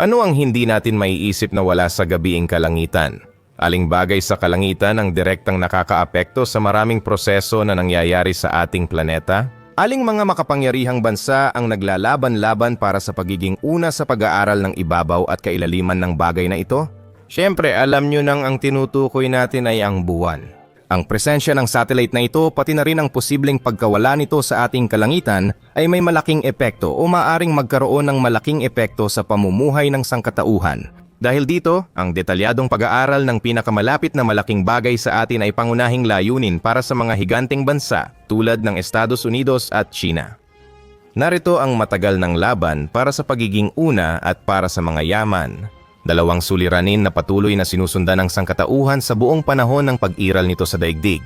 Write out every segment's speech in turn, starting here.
Ano ang hindi natin maiisip na wala sa gabiing kalangitan? Aling bagay sa kalangitan ang direktang nakakaapekto sa maraming proseso na nangyayari sa ating planeta? Aling mga makapangyarihang bansa ang naglalaban-laban para sa pagiging una sa pag-aaral ng ibabaw at kailaliman ng bagay na ito? Siyempre, alam nyo nang ang tinutukoy natin ay ang buwan. Ang presensya ng satellite na ito pati na rin ang posibleng pagkawala nito sa ating kalangitan ay may malaking epekto o maaring magkaroon ng malaking epekto sa pamumuhay ng sangkatauhan. Dahil dito, ang detalyadong pag-aaral ng pinakamalapit na malaking bagay sa atin ay pangunahing layunin para sa mga higanteng bansa tulad ng Estados Unidos at China. Narito ang matagal ng laban para sa pagiging una at para sa mga yaman. Dalawang suliranin na patuloy na sinusundan ng sangkatauhan sa buong panahon ng pag-iral nito sa daigdig.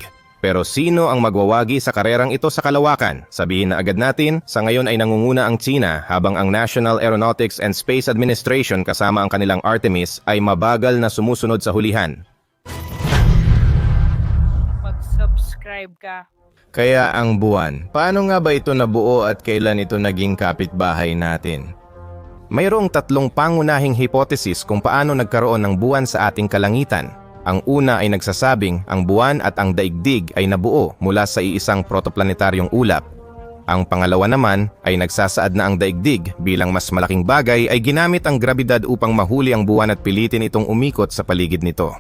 Pero sino ang magwawagi sa karerang ito sa kalawakan? Sabihin na agad natin, sa ngayon ay nangunguna ang China habang ang National Aeronautics and Space Administration kasama ang kanilang Artemis ay mabagal na sumusunod sa hulihan. mag-subscribe ka. Kaya ang buwan, paano nga ba ito nabuo at kailan ito naging kapitbahay natin? Mayroong tatlong pangunahing hipotesis kung paano nagkaroon ng buwan sa ating kalangitan. Ang una ay nagsasabing ang buwan at ang daigdig ay nabuo mula sa iisang protoplanetaryong ulap. Ang pangalawa naman ay nagsasaad na ang daigdig bilang mas malaking bagay ay ginamit ang grabidad upang mahuli ang buwan at pilitin itong umikot sa paligid nito.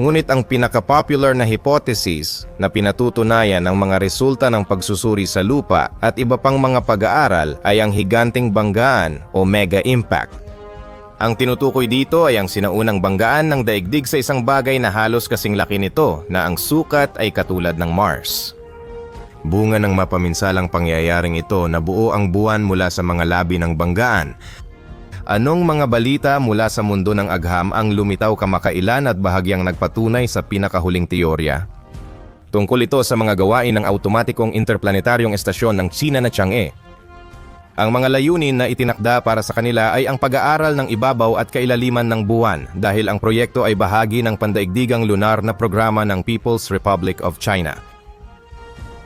Ngunit ang pinaka-popular na hypothesis na pinatutunayan ng mga resulta ng pagsusuri sa lupa at iba pang mga pag-aaral ay ang higanting banggaan o mega impact. Ang tinutukoy dito ay ang sinaunang banggaan ng daigdig sa isang bagay na halos kasing laki nito na ang sukat ay katulad ng Mars. Bunga ng mapaminsalang pangyayaring ito na buo ang buwan mula sa mga labi ng banggaan Anong mga balita mula sa mundo ng agham ang lumitaw kamakailan at bahagyang nagpatunay sa pinakahuling teorya? Tungkol ito sa mga gawain ng automatikong interplanetaryong estasyon ng China na Chang'e. Ang mga layunin na itinakda para sa kanila ay ang pag-aaral ng ibabaw at kailaliman ng buwan dahil ang proyekto ay bahagi ng pandaigdigang lunar na programa ng People's Republic of China.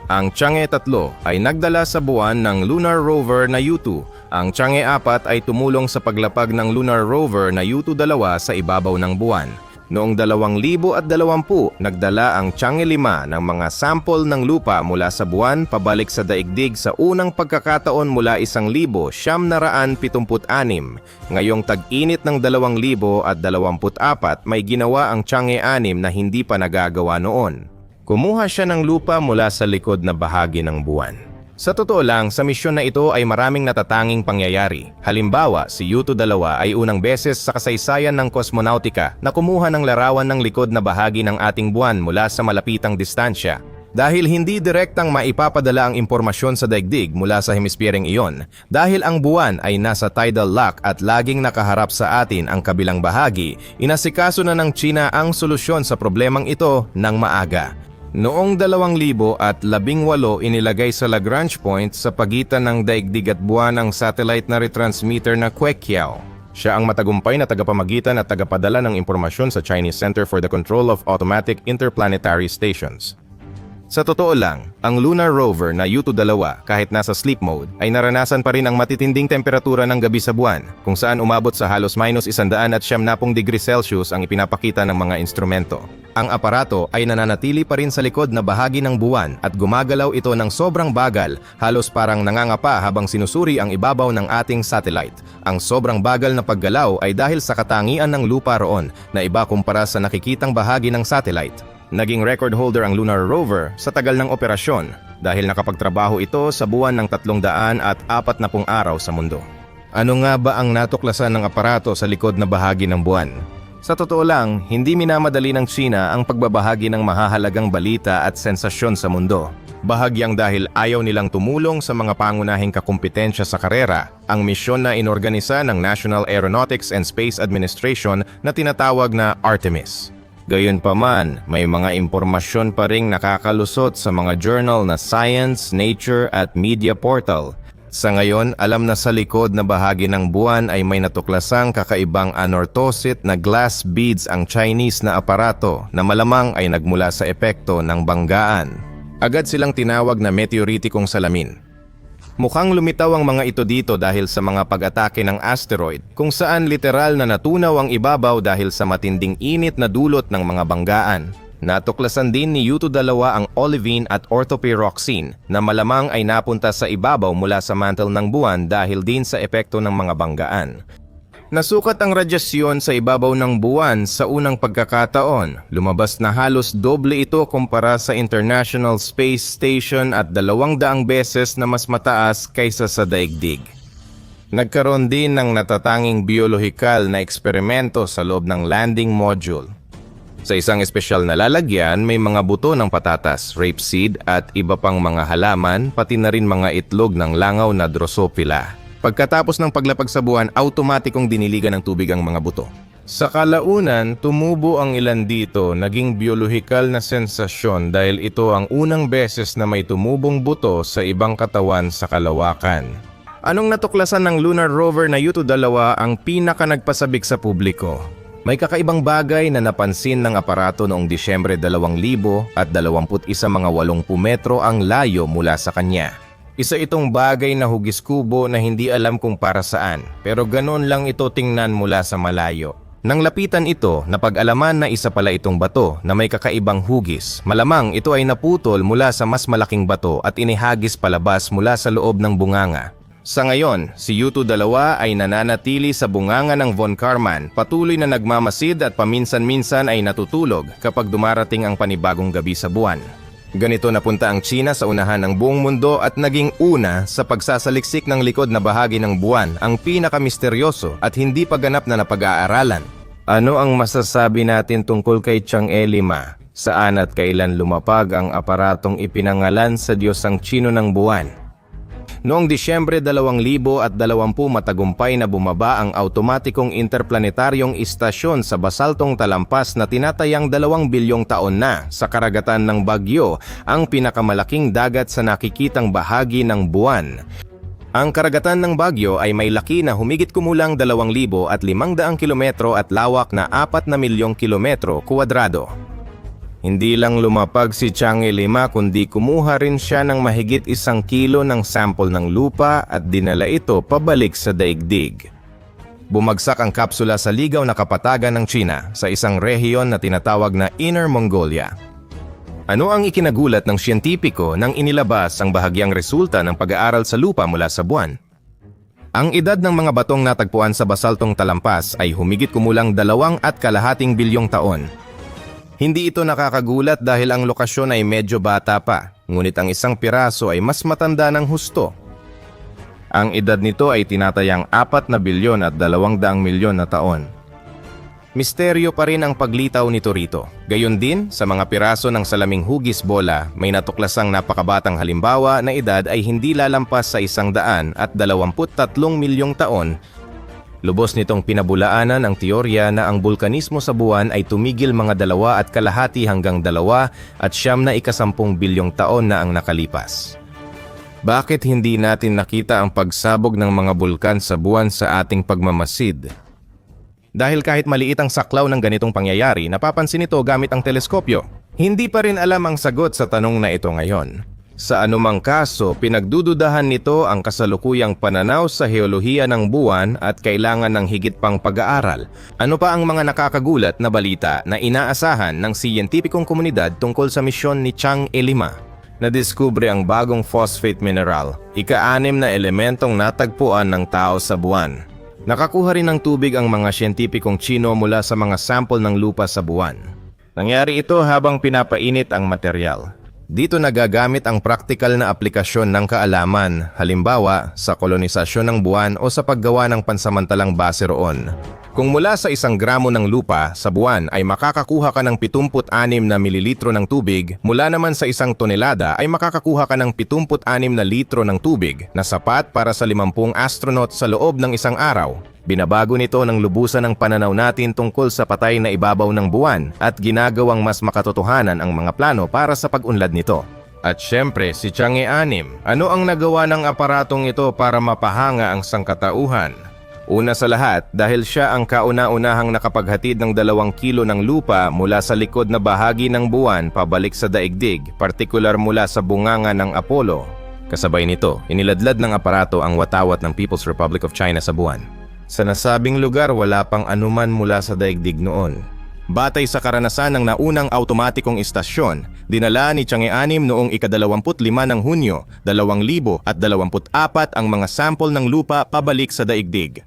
Ang Chang'e 3 ay nagdala sa buwan ng lunar rover na Yutu. Ang Chang'e 4 ay tumulong sa paglapag ng lunar rover na Yutu 2 sa ibabaw ng buwan. Noong 2020, nagdala ang Chang'e 5 ng mga sample ng lupa mula sa buwan pabalik sa daigdig sa unang pagkakataon mula 1,776. Ngayong tag-init ng 2024, may ginawa ang Chang'e 6 na hindi pa nagagawa noon. Kumuha siya ng lupa mula sa likod na bahagi ng buwan. Sa totoo lang, sa misyon na ito ay maraming natatanging pangyayari. Halimbawa, si Yuto-2 ay unang beses sa kasaysayan ng kosmonautika na kumuha ng larawan ng likod na bahagi ng ating buwan mula sa malapitang distansya. Dahil hindi direktang maipapadala ang impormasyon sa daigdig mula sa hemisperyeng iyon, dahil ang buwan ay nasa tidal lock at laging nakaharap sa atin ang kabilang bahagi, inasikaso na ng China ang solusyon sa problemang ito ng maaga. Noong 2018 inilagay sa Lagrange point sa pagitan ng daigdig at buwan ang satellite na retransmitter na Queqiao. Siya ang matagumpay na tagapamagitan at tagapadala ng impormasyon sa Chinese Center for the Control of Automatic Interplanetary Stations. Sa totoo lang, ang lunar rover na Yuto-2 kahit nasa sleep mode ay naranasan pa rin ang matitinding temperatura ng gabi sa buwan kung saan umabot sa halos minus 100 at 70 degrees Celsius ang ipinapakita ng mga instrumento. Ang aparato ay nananatili pa rin sa likod na bahagi ng buwan at gumagalaw ito ng sobrang bagal, halos parang nangangapa habang sinusuri ang ibabaw ng ating satellite. Ang sobrang bagal na paggalaw ay dahil sa katangian ng lupa roon na iba kumpara sa nakikitang bahagi ng satellite. Naging record holder ang lunar rover sa tagal ng operasyon dahil nakapagtrabaho ito sa buwan ng 300 at 40 araw sa mundo. Ano nga ba ang natuklasan ng aparato sa likod na bahagi ng buwan? Sa totoo lang, hindi minamadali ng China ang pagbabahagi ng mahahalagang balita at sensasyon sa mundo. Bahagyang dahil ayaw nilang tumulong sa mga pangunahing kakumpetensya sa karera, ang misyon na inorganisa ng National Aeronautics and Space Administration na tinatawag na Artemis. Gayunpaman, may mga impormasyon pa ring nakakalusot sa mga journal na Science, Nature at Media Portal. Sa ngayon, alam na sa likod na bahagi ng buwan ay may natuklasang kakaibang anorthosit na glass beads ang Chinese na aparato na malamang ay nagmula sa epekto ng banggaan. Agad silang tinawag na meteoritikong salamin. Mukhang lumitaw ang mga ito dito dahil sa mga pag-atake ng asteroid kung saan literal na natunaw ang ibabaw dahil sa matinding init na dulot ng mga banggaan. Natuklasan din ni Yuto-2 ang olivine at orthopyroxene na malamang ay napunta sa ibabaw mula sa mantle ng buwan dahil din sa epekto ng mga banggaan. Nasukat ang radyasyon sa ibabaw ng buwan sa unang pagkakataon. Lumabas na halos doble ito kumpara sa International Space Station at dalawang daang beses na mas mataas kaysa sa daigdig. Nagkaroon din ng natatanging biolohikal na eksperimento sa loob ng landing module. Sa isang espesyal na lalagyan, may mga buto ng patatas, rapeseed at iba pang mga halaman, pati na rin mga itlog ng langaw na Drosophila. Pagkatapos ng paglapag sa buwan, automatikong diniligan ng tubig ang mga buto. Sa kalaunan, tumubo ang ilan dito, naging biolohikal na sensasyon dahil ito ang unang beses na may tumubong buto sa ibang katawan sa kalawakan. Anong natuklasan ng lunar rover na Yuto 2 ang pinaka nagpasabik sa publiko? May kakaibang bagay na napansin ng aparato noong Disyembre 2000 at 21 mga 80 metro ang layo mula sa kanya. Isa itong bagay na hugis kubo na hindi alam kung para saan, pero ganon lang ito tingnan mula sa malayo. Nang lapitan ito, napag-alaman na isa pala itong bato na may kakaibang hugis. Malamang ito ay naputol mula sa mas malaking bato at inihagis palabas mula sa loob ng bunganga. Sa ngayon, si Yuto 2 ay nananatili sa bunganga ng Von Karman, patuloy na nagmamasid at paminsan-minsan ay natutulog kapag dumarating ang panibagong gabi sa buwan. Ganito napunta ang China sa unahan ng buong mundo at naging una sa pagsasaliksik ng likod na bahagi ng buwan, ang pinakamisteryoso at hindi pa ganap na napag-aaralan. Ano ang masasabi natin tungkol kay Chang'e Lima? Saan at kailan lumapag ang aparatong ipinangalan sa Diyos ang Chino ng buwan? Noong Disyembre 2020 matagumpay na bumaba ang automatikong interplanetaryong istasyon sa basaltong talampas na tinatayang 2 bilyong taon na sa karagatan ng Bagyo, ang pinakamalaking dagat sa nakikitang bahagi ng buwan. Ang karagatan ng Bagyo ay may laki na humigit kumulang 2,000 at 500 kilometro at lawak na 4 na milyong kilometro kuwadrado. Hindi lang lumapag si Chang'e Lima kundi kumuha rin siya ng mahigit isang kilo ng sample ng lupa at dinala ito pabalik sa daigdig. Bumagsak ang kapsula sa ligaw na kapatagan ng China sa isang rehiyon na tinatawag na Inner Mongolia. Ano ang ikinagulat ng siyentipiko nang inilabas ang bahagyang resulta ng pag-aaral sa lupa mula sa buwan? Ang edad ng mga batong natagpuan sa basaltong talampas ay humigit kumulang dalawang at kalahating bilyong taon hindi ito nakakagulat dahil ang lokasyon ay medyo bata pa, ngunit ang isang piraso ay mas matanda ng husto. Ang edad nito ay tinatayang 4 na bilyon at 200 milyon na taon. Misteryo pa rin ang paglitaw nito rito. Gayon din, sa mga piraso ng salaming hugis bola, may natuklasang napakabatang halimbawa na edad ay hindi lalampas sa isang daan at 23 milyong taon Lubos nitong pinabulaanan ang teorya na ang bulkanismo sa buwan ay tumigil mga dalawa at kalahati hanggang dalawa at siyam na ikasampung bilyong taon na ang nakalipas. Bakit hindi natin nakita ang pagsabog ng mga bulkan sa buwan sa ating pagmamasid? Dahil kahit maliit ang saklaw ng ganitong pangyayari, napapansin ito gamit ang teleskopyo. Hindi pa rin alam ang sagot sa tanong na ito ngayon. Sa anumang kaso, pinagdududahan nito ang kasalukuyang pananaw sa heolohiya ng buwan at kailangan ng higit pang pag-aaral. Ano pa ang mga nakakagulat na balita na inaasahan ng siyentipikong komunidad tungkol sa misyon ni Chang Elima? Nadiskubre ang bagong phosphate mineral, ika-anim na elementong natagpuan ng tao sa buwan. Nakakuha rin ng tubig ang mga siyentipikong Chino mula sa mga sample ng lupa sa buwan. Nangyari ito habang pinapainit ang material. Dito nagagamit ang praktikal na aplikasyon ng kaalaman, halimbawa sa kolonisasyon ng buwan o sa paggawa ng pansamantalang base roon. Kung mula sa isang gramo ng lupa sa buwan ay makakakuha ka ng 76 na mililitro ng tubig, mula naman sa isang tonelada ay makakakuha ka ng 76 na litro ng tubig na sapat para sa 50 astronaut sa loob ng isang araw. Binabago nito ng lubusan ang pananaw natin tungkol sa patay na ibabaw ng buwan at ginagawang mas makatotohanan ang mga plano para sa pag-unlad nito. At syempre, si Chang'e Anim, ano ang nagawa ng aparatong ito para mapahanga ang sangkatauhan? Una sa lahat, dahil siya ang kauna-unahang nakapaghatid ng dalawang kilo ng lupa mula sa likod na bahagi ng buwan pabalik sa daigdig, partikular mula sa bunganga ng Apollo. Kasabay nito, iniladlad ng aparato ang watawat ng People's Republic of China sa buwan. Sa nasabing lugar wala pang anuman mula sa daigdig noon. Batay sa karanasan ng naunang automatikong istasyon, dinala ni Chang'e-anim noong ika-25 ng Hunyo, 2024 ang mga sample ng lupa pabalik sa daigdig.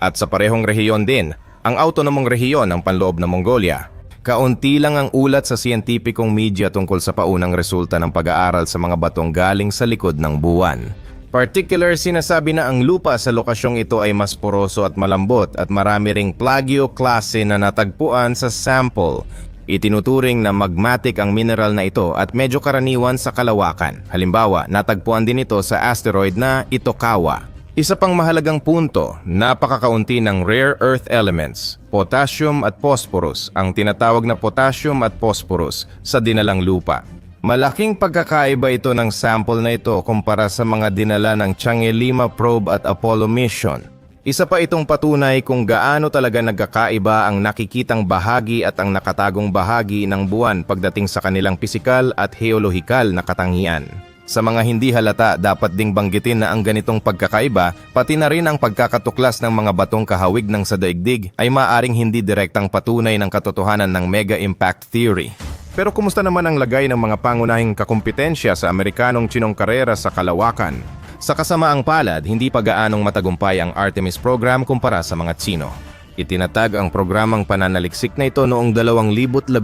At sa parehong rehiyon din, ang autonomong rehiyon ng panloob ng Mongolia. Kaunti lang ang ulat sa siyentipikong media tungkol sa paunang resulta ng pag-aaral sa mga batong galing sa likod ng buwan. Particular sinasabi na ang lupa sa lokasyong ito ay mas poroso at malambot at marami ring plagio klase na natagpuan sa sample. Itinuturing na magmatic ang mineral na ito at medyo karaniwan sa kalawakan. Halimbawa, natagpuan din ito sa asteroid na Itokawa. Isa pang mahalagang punto, napakakaunti ng rare earth elements, potassium at phosphorus, ang tinatawag na potassium at phosphorus sa dinalang lupa. Malaking pagkakaiba ito ng sample na ito kumpara sa mga dinala ng Chang'e 5 probe at Apollo mission. Isa pa itong patunay kung gaano talaga nagkakaiba ang nakikitang bahagi at ang nakatagong bahagi ng buwan pagdating sa kanilang pisikal at heolohikal na katangian. Sa mga hindi halata, dapat ding banggitin na ang ganitong pagkakaiba, pati na rin ang pagkakatuklas ng mga batong kahawig ng sa daigdig ay maaring hindi direktang patunay ng katotohanan ng mega impact theory. Pero kumusta naman ang lagay ng mga pangunahing kakumpetensya sa Amerikanong Chinong karera sa kalawakan? Sa kasamaang palad, hindi pa gaanong matagumpay ang Artemis program kumpara sa mga Tsino. Itinatag ang programang pananaliksik na ito noong 2017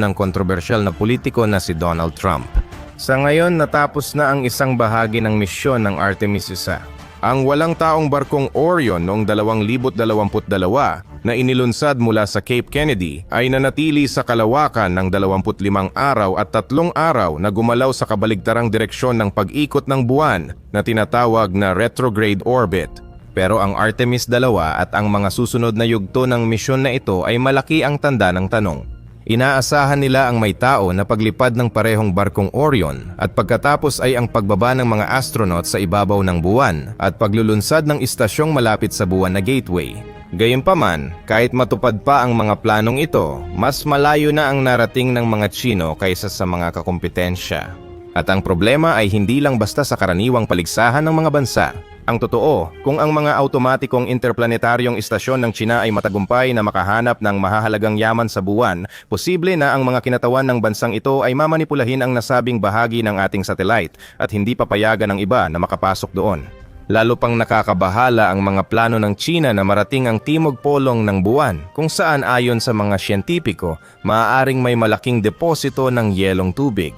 ng kontrobersyal na politiko na si Donald Trump. Sa ngayon, natapos na ang isang bahagi ng misyon ng Artemis 1. Ang walang taong barkong Orion noong 2022 na inilunsad mula sa Cape Kennedy ay nanatili sa kalawakan ng 25 araw at tatlong araw na gumalaw sa kabaligtarang direksyon ng pag-ikot ng buwan na tinatawag na retrograde orbit. Pero ang Artemis 2 at ang mga susunod na yugto ng misyon na ito ay malaki ang tanda ng tanong. Inaasahan nila ang may tao na paglipad ng parehong barkong Orion at pagkatapos ay ang pagbaba ng mga astronaut sa ibabaw ng buwan at paglulunsad ng istasyong malapit sa buwan na gateway. Gayunpaman, kahit matupad pa ang mga planong ito, mas malayo na ang narating ng mga Tsino kaysa sa mga kakumpetensya. At ang problema ay hindi lang basta sa karaniwang paligsahan ng mga bansa. Ang totoo, kung ang mga automatikong interplanetaryong istasyon ng China ay matagumpay na makahanap ng mahahalagang yaman sa buwan, posible na ang mga kinatawan ng bansang ito ay mamanipulahin ang nasabing bahagi ng ating satellite at hindi papayagan ng iba na makapasok doon. Lalo pang nakakabahala ang mga plano ng China na marating ang timog polong ng buwan kung saan ayon sa mga siyentipiko, maaaring may malaking deposito ng yelong tubig.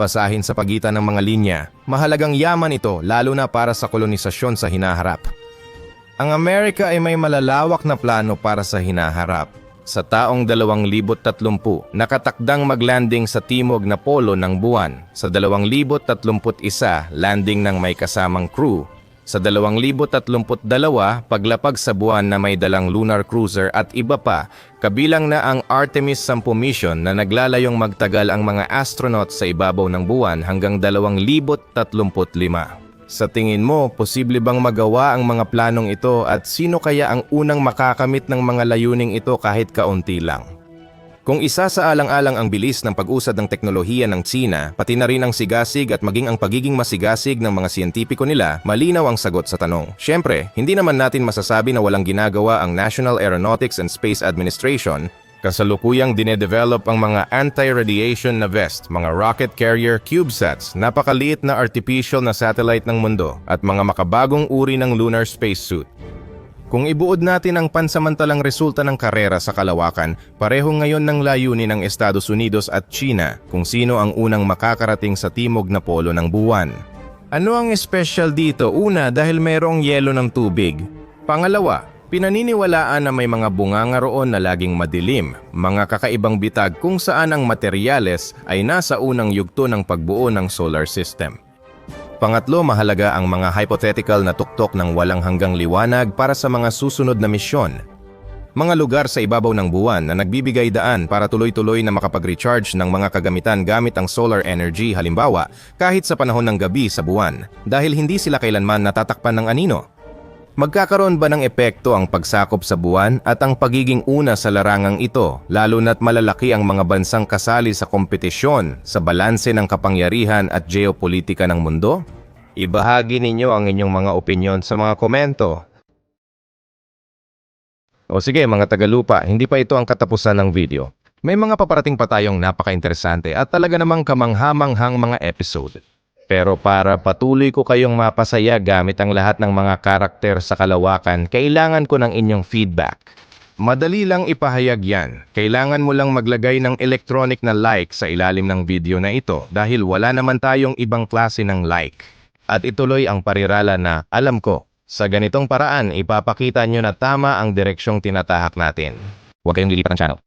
Basahin sa pagitan ng mga linya, mahalagang yaman ito lalo na para sa kolonisasyon sa hinaharap. Ang Amerika ay may malalawak na plano para sa hinaharap. Sa taong 2030, nakatakdang maglanding sa timog na polo ng buwan. Sa 2031, landing ng may kasamang crew. Sa 2032, paglapag sa buwan na may dalang lunar cruiser at iba pa, kabilang na ang Artemis 10 mission na naglalayong magtagal ang mga astronaut sa ibabaw ng buwan hanggang 2035. Sa tingin mo, posible bang magawa ang mga planong ito at sino kaya ang unang makakamit ng mga layuning ito kahit kaunti lang? Kung isa sa alang-alang ang bilis ng pag-usad ng teknolohiya ng Tsina, pati na rin ang sigasig at maging ang pagiging masigasig ng mga siyentipiko nila, malinaw ang sagot sa tanong. Siyempre, hindi naman natin masasabi na walang ginagawa ang National Aeronautics and Space Administration Kasalukuyang dinedevelop ang mga anti-radiation na vest, mga rocket carrier CubeSats, napakaliit na artificial na satellite ng mundo, at mga makabagong uri ng lunar spacesuit. Kung ibuod natin ang pansamantalang resulta ng karera sa kalawakan, pareho ngayon ng layunin ng Estados Unidos at China kung sino ang unang makakarating sa timog na polo ng buwan. Ano ang espesyal dito? Una, dahil mayroong yelo ng tubig. Pangalawa, pinaniniwalaan na may mga bunganga roon na laging madilim, mga kakaibang bitag kung saan ang materyales ay nasa unang yugto ng pagbuo ng solar system. Pangatlo, mahalaga ang mga hypothetical na tuktok ng walang hanggang liwanag para sa mga susunod na misyon. Mga lugar sa ibabaw ng buwan na nagbibigay daan para tuloy-tuloy na makapag-recharge ng mga kagamitan gamit ang solar energy halimbawa kahit sa panahon ng gabi sa buwan dahil hindi sila kailanman natatakpan ng anino. Magkakaroon ba ng epekto ang pagsakop sa buwan at ang pagiging una sa larangang ito lalo na't malalaki ang mga bansang kasali sa kompetisyon sa balanse ng kapangyarihan at geopolitika ng mundo? Ibahagi ninyo ang inyong mga opinyon sa mga komento. O sige mga tagalupa, hindi pa ito ang katapusan ng video. May mga paparating pa tayong napaka-interesante at talaga namang kamanghamanghang mga episode. Pero para patuloy ko kayong mapasaya gamit ang lahat ng mga karakter sa kalawakan, kailangan ko ng inyong feedback. Madali lang ipahayag yan. Kailangan mo lang maglagay ng electronic na like sa ilalim ng video na ito dahil wala naman tayong ibang klase ng like. At ituloy ang parirala na, alam ko, sa ganitong paraan ipapakita nyo na tama ang direksyong tinatahak natin. Huwag kayong lilipat ng channel.